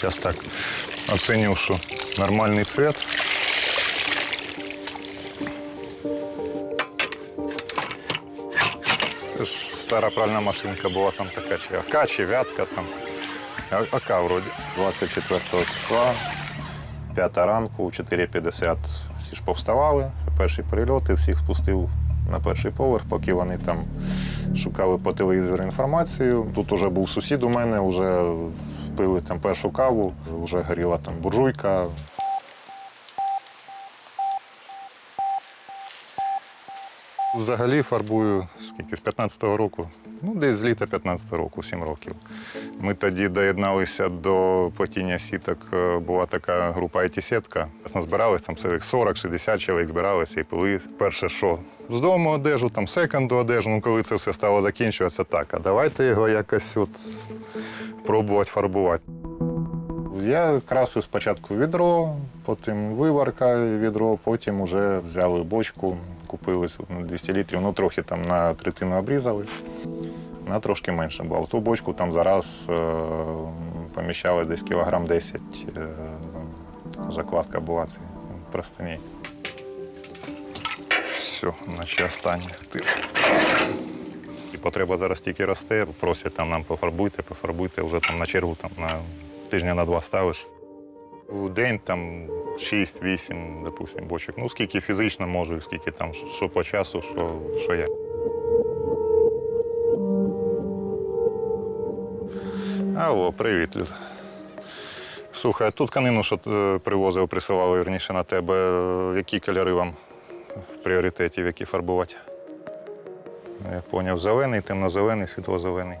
Зараз так оцінив, що нормальний цвет. Стара пральна машинка була там така, чи АК, чи вятка там. АК вроді. 24 числа, 5 ранку, 4.50 всі ж повставали. Це перші прильоти, всіх спустив на перший поверх, поки вони там шукали по телевізору інформацію. Тут вже був сусід у мене, вже пили там першу каву, вже горіла там буржуйка. Взагалі фарбую скільки з 15-го року, ну десь з літа 15-го року, 7 років. Ми тоді доєдналися до платіння сіток. Е, Була така група IT-сітка. Нас збирались там 40-60 чоловік збиралися і пили. Перше, що з дому одежу, там секонду одежу. Ну коли це все стало закінчуватися, так, а давайте його якось от пробувати фарбувати. Я красив спочатку відро, потім виварка відро, потім вже взяли бочку, купили на 200 літрів, ну трохи там на третину обрізали, на трошки менше, бо ту бочку там зараз е, поміщали десь кілограм 10 е, закладка була ці простині. Все, наче останнє. Потреба зараз тільки росте, просять там нам пофарбуйте, пофарбуйте, вже там на чергу там на тижня на два ставиш. У день там 6-8, допустим, бочок. Ну, скільки фізично можу, скільки там, що по часу, що, що я. Алло, привіт. Слухай, а ту тканину, що е, привозив, присилали верніше на тебе, е, які кольори вам в пріоритеті, в які фарбувати? Я поняв, зелений, темно-зелений, світло-зелений.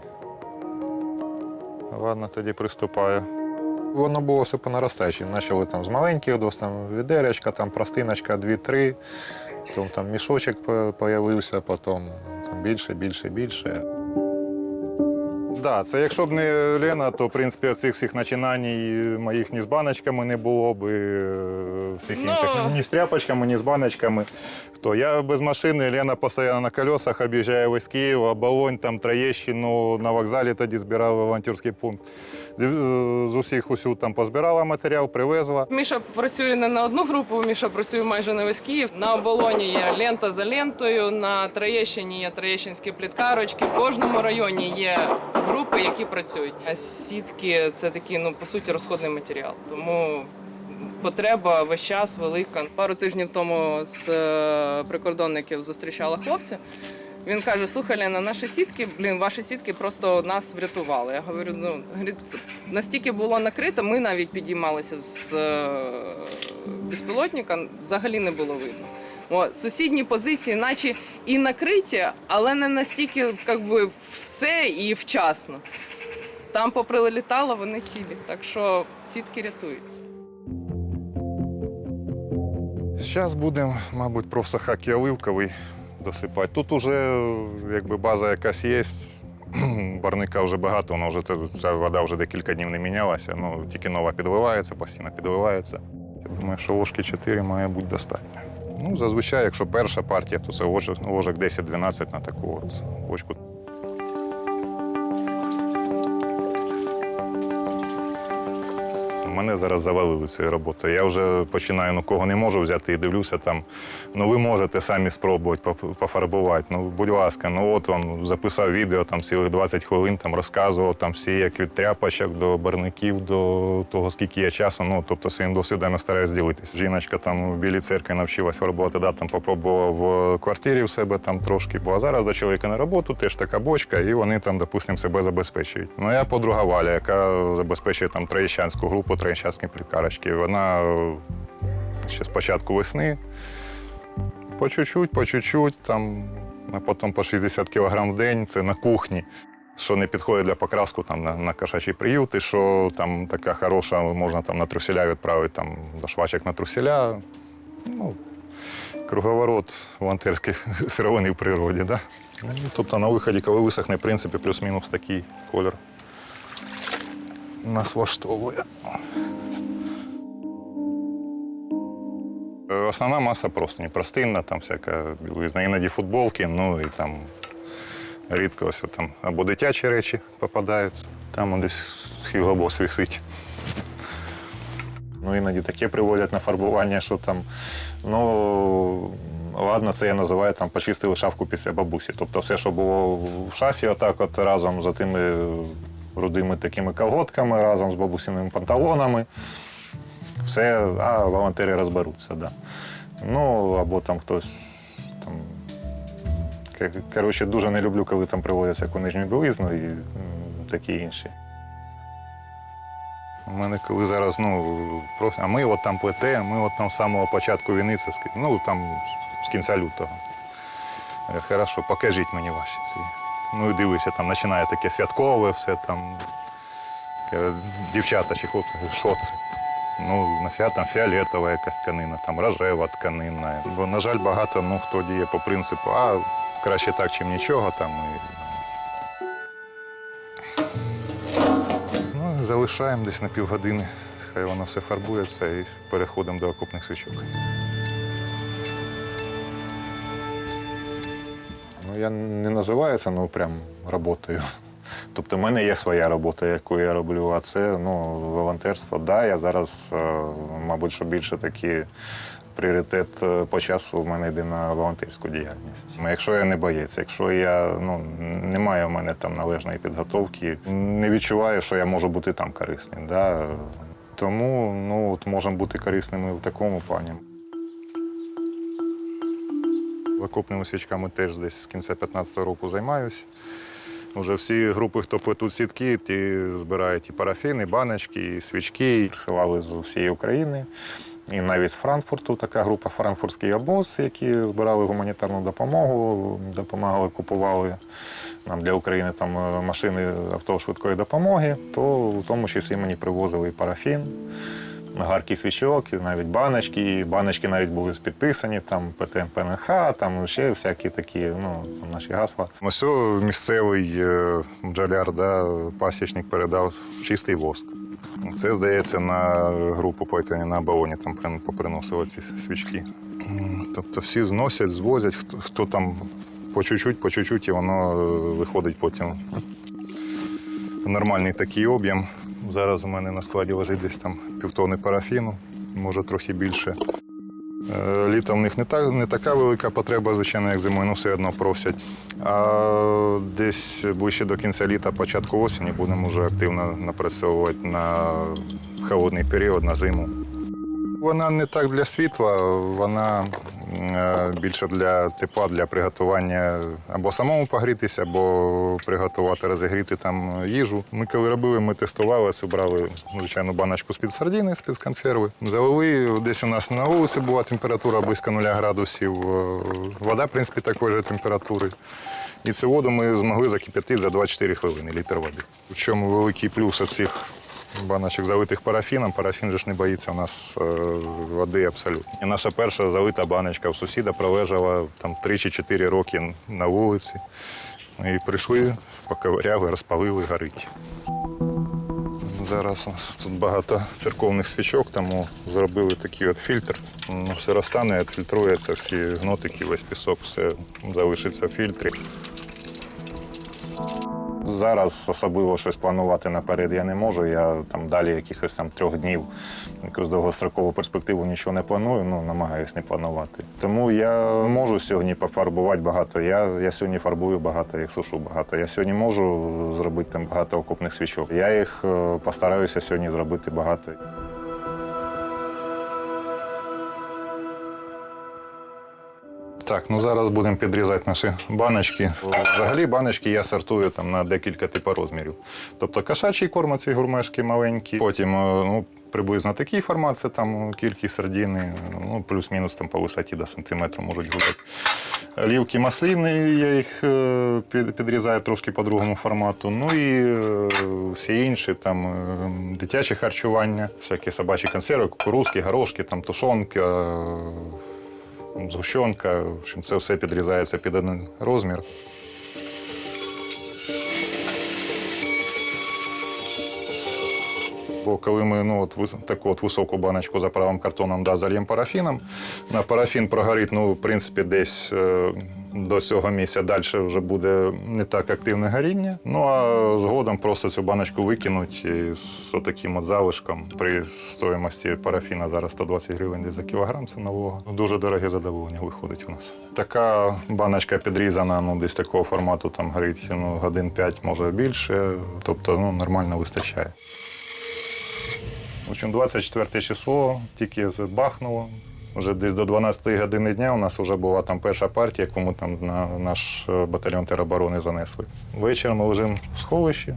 Ладно, тоді приступаю. Воно було все по наростаючій. Почали там з маленьких доз, там відеречка, там простиночка, дві-три, потім там мішочок з'явився, потім там більше, більше, більше. Да, це якщо б не Лена, то в принципі цих всіх починань моїх ні з баночками не було б, і, е, всіх Ну. інших ні з тряпочками, ні з баночками. То Я без машини, Лена постійно на колесах об'їжджає весь Київ, Оболонь, там Троєщину, на вокзалі тоді збирав волонтерський пункт. З, е, усіх усю там позбирала матеріал, привезла. Міша працює не на одну групу, Міша працює майже на весь Київ. На оболоні є лента за лентою, на Троєщині є троєщинські пліткарочки. В кожному районі є групи, які працюють. А сітки це такий, ну по суті, розходний матеріал. Тому потреба весь час велика. Пару тижнів тому з е, прикордонників зустрічала хлопця. Він каже: слухай, Лена, наші сітки, блін, ваші сітки просто нас врятували. Я говорю, ну настільки було накрито, ми навіть підіймалися з е, безпілотника, взагалі не було видно. О, сусідні позиції, наче і накриті, але не настільки як би, все і вчасно. Там поприлетало, вони цілі. Так що сітки рятують. Зараз будемо, мабуть, просто хакі оливковий досипати. Тут уже якби база якась є. Барника вже багато, вона вже ця вода вже декілька днів не мінялася. Ну тільки нова підливається, постійно підливається. Я думаю, що ложки 4 має бути достатньо. Ну, зазвичай, якщо перша партія, то це ложок, ложок 10-12 на таку от бочку. Мене зараз завалили цією роботою. Я вже починаю, ну кого не можу взяти і дивлюся там. Ну ви можете самі спробувати пофарбувати. Ну, будь ласка, ну от вам записав відео там цілих 20 хвилин, там розказував там всі, як від тряпочок до барників, до того, скільки є часу. Ну, тобто своїм досвідом я стараюсь ділитися. Жіночка там в білій церкві навчилась фарбувати, да, там попробував в квартирі в себе там трошки, бо зараз до чоловіка на роботу, теж така бочка, і вони там, допустимо, себе забезпечують. Ну, я подруга Валя, яка забезпечує там троєщанську групу, троєщанські пліткарочки. Вона е, ще з початку весни по чуть-чуть, по чуть-чуть, там, а потім по 60 кг в день це на кухні. Що не підходить для покраску там, на, на кошачі приюти, що там така хороша, можна там на труселя відправити там, до швачок на труселя. Ну, круговорот волонтерських сировини в природі. Да? Ну, тобто на виході, коли висохне, в принципі, плюс-мінус такий колір нас влаштовує. Е, Основна маса просто не простинна, там всяка. Іноді футболки, ну і там рідко ось там або дитячі речі попадаються. Там десь схилобос висить. Ну, іноді таке приводять на фарбування, що там, ну, ладно, це я називаю там почистили шафку після бабусі. Тобто все, що було в шафі, отак от разом з тими рудими такими колготками, разом з бабусиними панталонами. Все, а волонтери розберуться, да. Ну, або там хтось там. Коротше, дуже не люблю, коли там приводяться яку нижню білизну і такі інші. У мене коли зараз, ну, а ми от там плете, ми от там з самого початку війни, це ну там з кінця лютого. Я говорю, Хорошо, покажіть мені ваші ці. Ну і дивишся, там починає таке святкове, все там. Дівчата чи хлопці, що це? Ну, нафіга там фіолетова якась тканина, там рожева тканина. Бо, на жаль, багато ну, хто діє по принципу, а краще так, чим нічого. Там, і... Ну, залишаємо десь на півгодини. Хай воно все фарбується і переходимо до окопних свічок. Я не називаю це ну, прям роботою. Тобто, в мене є своя робота, яку я роблю, а це ну, волонтерство. Да, я зараз, е, мабуть, що більше такий пріоритет е, по часу в мене йде на волонтерську діяльність. Ну, Якщо я не боєць, якщо я ну, немає в мене там належної підготовки, не відчуваю, що я можу бути там корисним. Да? Тому ну, от можемо бути корисними в такому плані. Окопними свічками теж десь з кінця 15-го року займаюся. Уже всі групи, хто плетуть сітки, ті збирають і парафіни, і баночки, і свічки. Присилали з всієї України. І навіть з Франкфурту така група Франкфуртський обоз, які збирали гуманітарну допомогу, допомагали, купували нам для України там е, машини авто швидкої допомоги, то в тому числі мені привозили і парафін, гарки свічок, навіть баночки. І баночки навіть були підписані, там ПТМ ПНХ, там ще всякі такі, ну, там наші гасла. Ось місцевий е, бджоляр, да, пасічник передав чистий воск. Це, здається, на групу плетення на балоні там поприносили ці свічки. Тобто всі зносять, звозять, хто, хто там по чуть-чуть, по чуть-чуть, і воно е, виходить потім нормальний такий об'єм. Зараз у мене на складі лежить десь там півтони парафіну, може трохи більше. Е, Літом в них не, так, не така велика потреба, звичайно, як зимою, ну все одно просять. А десь ближче до кінця літа, початку осені будемо вже активно напрацьовувати на холодний період, на зиму. Вона не так для світла, вона е, більше для тепла, для приготування або самому погрітися, або приготувати, розігріти там їжу. Ми коли робили, ми тестували, це брали звичайно баночку з-під сардини, з-під консерви. Залили десь у нас на вулиці була температура близько 0 градусів. е, Вода, в принципі, такої ж температури. І цю воду ми змогли закип'ятити за 24 хвилини, літр води. В чому великий плюс цих баночок залитих парафіном. Парафін же ж не боїться у нас е, води абсолютно. І наша перша залита баночка у сусіда пролежала там 3 чи 4 роки на вулиці. І прийшли, поковиряли, розпалили, горить. Зараз у нас тут багато церковних свічок, тому зробили такий от фільтр. Ну, все розтане, відфільтрується, всі гнотики, весь пісок, все залишиться в фільтрі. Зараз особливо щось планувати наперед я не можу. Я там далі якихось там трьох днів, якусь довгострокову перспективу нічого не планую, ну намагаюсь не планувати. Тому я можу сьогодні пофарбувати багато. Я, я сьогодні фарбую багато, я сушу багато. Я сьогодні можу зробити там багато окопних свічок. Я їх е, постараюся сьогодні зробити багато. Так, ну зараз будемо підрізати наші баночки. Взагалі баночки я сортую там на декілька типу розмірів. Тобто кошачий корм, ці гурмешки маленькі. Потім е, ну, приблизно такий формат, це там кількість сардіни, ну, плюс-мінус там по висоті до сантиметру можуть бути. Лівки масліни, я їх е, підрізаю трошки по другому формату. Ну і е, всі інші там дитяче харчування, всякі собачі консерви, кукурузки, горошки, там тушонка. Згущенка. В общем, це все підрізається під один розмір. Бо коли ми ну, от, таку от високу баночку заправимо картоном, да, зальємо парафіном, на парафін прогорить, ну, в принципі, десь е, До цього місця далі вже буде не так активне горіння. Ну а згодом просто цю баночку викинуть з отаким от залишком при стоїмості парафіна зараз 120 гривень за кілограм це нового. Дуже дороге задоволення виходить у нас. Така баночка підрізана, ну десь такого формату там горить ну, годин 5, може більше. Тобто ну, нормально вистачає. В общем, 24 число тільки бахнуло. Вже десь до 12 години дня у нас вже була там перша партія, яку ми там на наш е, батальйон тероборони занесли. Ввечері ми лежимо в сховищі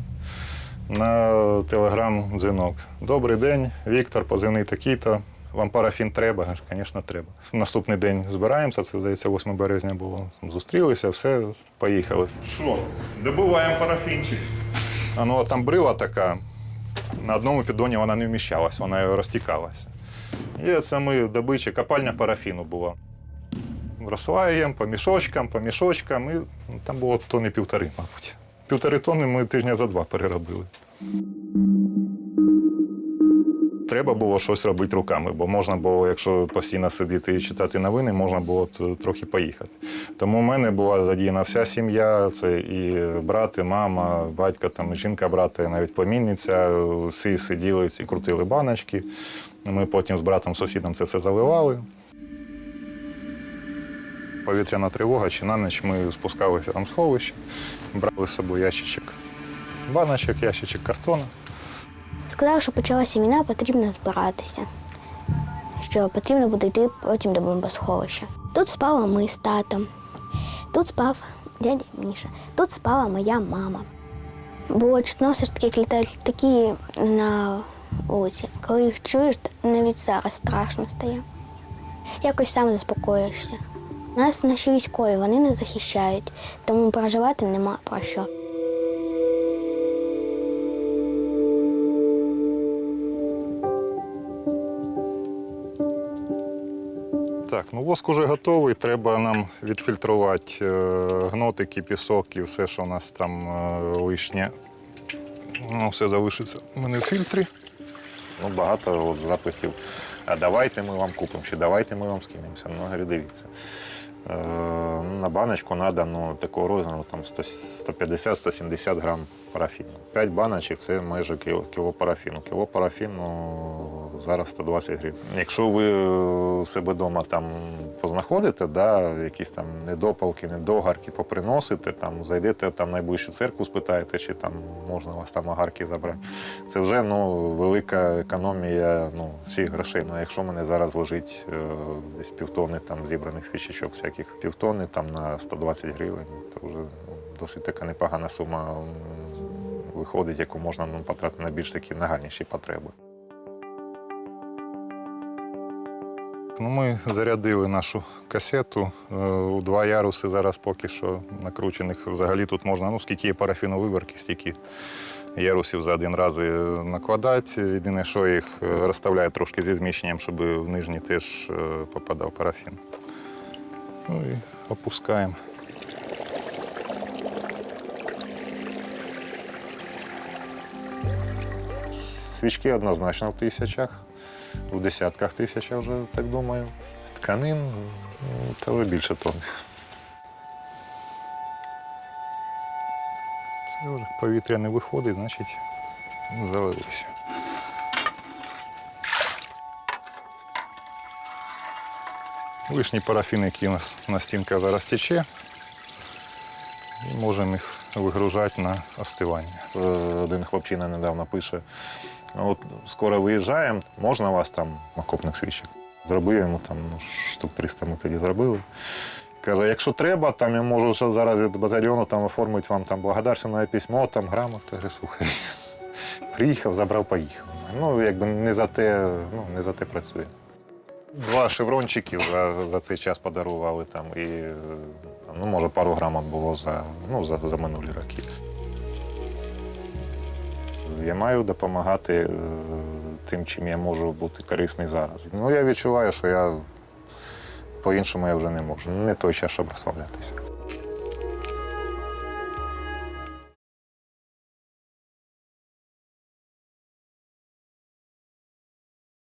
на телеграм дзвінок. Добрий день, Віктор, позивний такий-то. Вам парафін треба? Звісно, треба. Наступний день збираємося, це здається, 8 березня було. Зустрілися, все, поїхали. Що, добуваємо парафінчик. А ну, от там брила така, на одному піддоні вона не вміщалась, вона розтікалася. І це ми добичі, копальня парафіну була. Росла їм по мішочкам, по мішочкам, і там було тонни півтори, мабуть. Півтори тонни ми тижня за два переробили. Треба було щось робити руками, бо можна було, якщо постійно сидіти і читати новини, можна було трохи поїхати. Тому в мене була задіяна вся сім'я, це і брат, і мама, батько, там, і жінка, брата, і навіть племінниця. Всі сиділи і крутили баночки. Ми потім з братом, сусідом це все заливали. Повітряна тривога чи на ніч ми спускалися там в сховище, брали з собою ящичок баночок, ящичок картону. Сказали, що почалася війна, потрібно збиратися. Що потрібно буде йти потім до бомбосховища. Тут спала ми з татом, тут спав дядя Міша, тут спала моя мама. Було чутно все ж таки, як літають літаки на вулиці. Коли їх чуєш, навіть зараз страшно стає. Якось сам заспокоїшся. Нас наші військові, вони не захищають, тому переживати нема про що. Так, ну воск уже готовий. Треба нам відфільтрувати е, гнотики, пісок і все, що у нас там е, лишнє. Ну, все залишиться у мене в фільтрі. Ну, багато от запитів. А давайте ми вам купимо, чи давайте ми вам скинемося. Ну, говорю, дивіться. Е, на баночку ну, такого розміру там 150-170 грам парафіну. 5 баночок це майже кіло, парафіну. Кіло парафіну зараз 120 гривень. Якщо ви у себе вдома там познаходите, да, якісь там недопалки, недогарки поприносите, там, зайдете там в найближчу церкву, спитаєте, чи там можна вас там агарки забрати. Це вже ну, велика економія ну, всіх грошей. Ну, якщо мене зараз лежить е, десь півтони там, зібраних свічечок, всяких півтони там, на 120 гривень, то вже ну, досить така непогана сума виходить, яку можна ну, потратити на більш такі нагальніші потреби. Ну, ми зарядили нашу касету е, у два яруси зараз поки що накручених. Взагалі тут можна, ну скільки є парафіну виварки, стільки ярусів за один раз накладати. Єдине, що їх е, розставляє трошки зі зміщенням, щоб в нижній теж е, попадав парафін. Ну і опускаємо. Свічки однозначно в тисячах, в десятках тисяч, я вже так думаю. Тканин це вже більше тонн. Повітря не виходить, значить залилися. Лишній парафін, який у нас на стінках зараз тече, і можемо їх вигружати на остивання. Е, Один хлопчина недавно пише: от скоро виїжджаємо, можна вас там окопних свічок? Зробив йому там ну, штук 300 ми тоді зробили. Каже, якщо треба, там я можу зараз від батальйону там оформити вам там благодарственне письмо, там грамота. Я слухай, приїхав, забрав, поїхав. Ну, якби не за те, ну, не за те працює. Два шеврончики за, за цей час подарували там і ну, може пару грамот було за, ну, за, за минулі роки. Я маю допомагати е, тим, чим я можу бути корисний зараз. Ну, я відчуваю, що я по-іншому я вже не можу. Не той час, щоб розслаблятися.